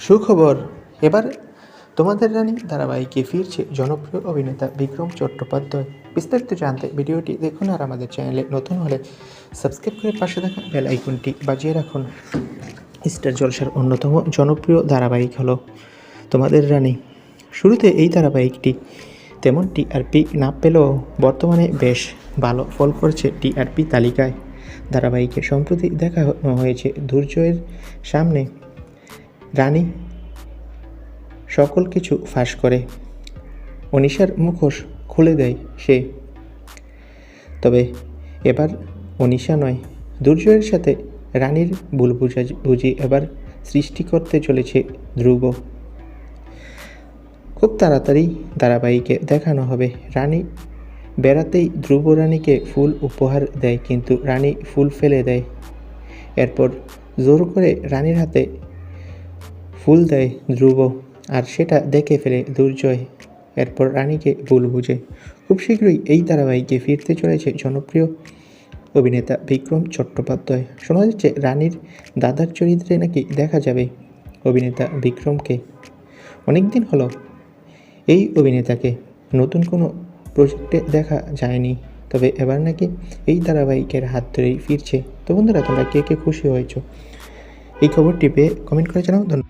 সুখবর। এবার তোমাদের রানী ধারাবাহিকে ফিরছে জনপ্রিয় অভিনেতা বিক্রম চট্টোপাধ্যায়। বিস্তারিত জানতে ভিডিওটি দেখুন আর আমাদের চ্যানেলে নতুন হলে সাবস্ক্রাইব করে পাশে থাকা বেল আইকনটি বাজিয়ে রাখুন। স্টার জলসার অন্যতম জনপ্রিয় ধারাবাহিক হলো তোমাদের রানী। শুরুতে এই ধারাবাহিকটি তেমন টিআরপি না পেলেও বর্তমানে বেশ ভালো ফল করছে টিআরপি তালিকায়। ধারাবাহিকে সম্প্রতি দেখা হয়েছে দুর্জয়ের সামনে রানী। সকল কিছু ফাঁস করে। অনিশার মুখোশ খুলে দেয় সে। তবে এবার অনিশা নয়, দুর্জয়ের সাথে রানীর ভুল বুঝা বুঝি এবার সৃষ্টি করতে চলেছে ধ্রুব। খুব তাড়াতাড়ি ধারাবাহিকে দেখানো হবে। রানী বেড়াতেই ধ্রুব রানীকে ফুল উপহার দেয়, কিন্তু রানী ফুল ফেলে দেয়। এরপর জোর করে রানীর হাতে ফুল দেয় ধ্রুব, আর সেটা দেখে ফেলে দুর্জয়। এরপর রানীকে ভুল বুঝে। খুব শীঘ্রই এই ধারাবাহিকে ফিরতে চলেছে জনপ্রিয় অভিনেতা বিক্রম চট্টোপাধ্যায়। শোনা যাচ্ছে রানীর দাদার চরিত্রে নাকি দেখা যাবে অভিনেতা বিক্রমকে। অনেকদিন হলো এই অভিনেতাকে। নতুন কোনো প্রজেক্টে দেখা যায়নি, তবে এবার নাকি এই ধারাবাহিকের হাত ধরেই ফিরছে। তো বন্ধুরা, তোমরা কে কে খুশি হয়েছো? এই খবরটি পেয়ে কমেন্ট করে জানাও। ধন্যবাদ।